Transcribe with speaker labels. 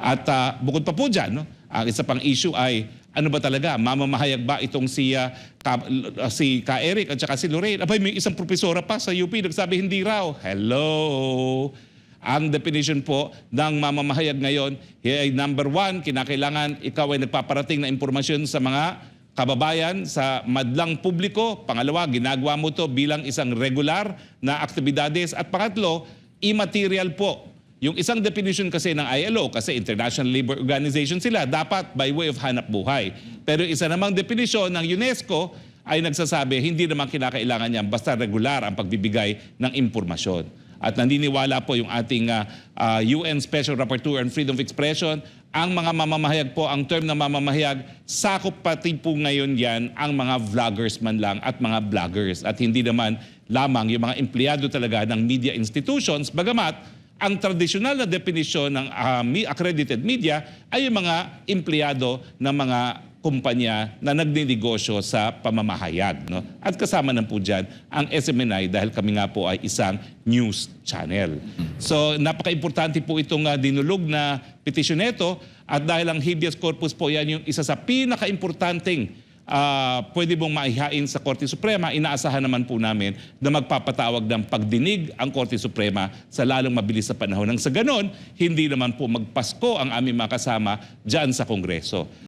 Speaker 1: At ah, bukod pa po dyan, no, ang isa pang issue ay ano ba talaga, mamamahayag ba itong si, ah, Ka, ah, si Ka Eric at saka si Lorraine? Abay, may isang propesora pa sa UP nagsabi hindi raw. Hello! Ang definition po ng mamamahayag ngayon ay number one, kinakailangan ikaw ay nagpaparating na impormasyon sa mga kababayan sa madlang publiko. Pangalawa, ginagawa mo to bilang isang regular na aktibidades. At pangatlo, immaterial po. Yung isang definition kasi ng ILO, kasi International Labour Organization sila, dapat by way of hanap buhay. Pero isa namang definition ng UNESCO ay nagsasabi, hindi naman kinakailangan niyan, basta regular ang pagbibigay ng impormasyon. At naniniwala po yung ating ah, ah, UN Special Rapporteur on Freedom of Expression, ang mga mamamahayag po, ang term na mamamahayag, sakop pati po ngayon yan ang mga vloggers man lang at mga vloggers. At hindi naman lamang yung mga empleyado talaga ng media institutions, bagamat ang tradisyonal na definisyon ng mi- accredited media ay yung mga empleyado ng mga kumpanya na nagninegosyo sa pamamahayag. No? At kasama na po dyan ang SMNI dahil kami nga po ay isang news channel. So napaka-importante po itong ah, dinulog na petisyon nito at dahil ang habeas corpus po yan yung isa sa pinaka-importanting ah, pwede mong maihain sa Korte Suprema, inaasahan naman po namin na magpapatawag ng pagdinig ang Korte Suprema sa lalong mabilis na panahon. Nang sa ganon, hindi naman po magpasko ang aming mga kasama dyan sa Kongreso.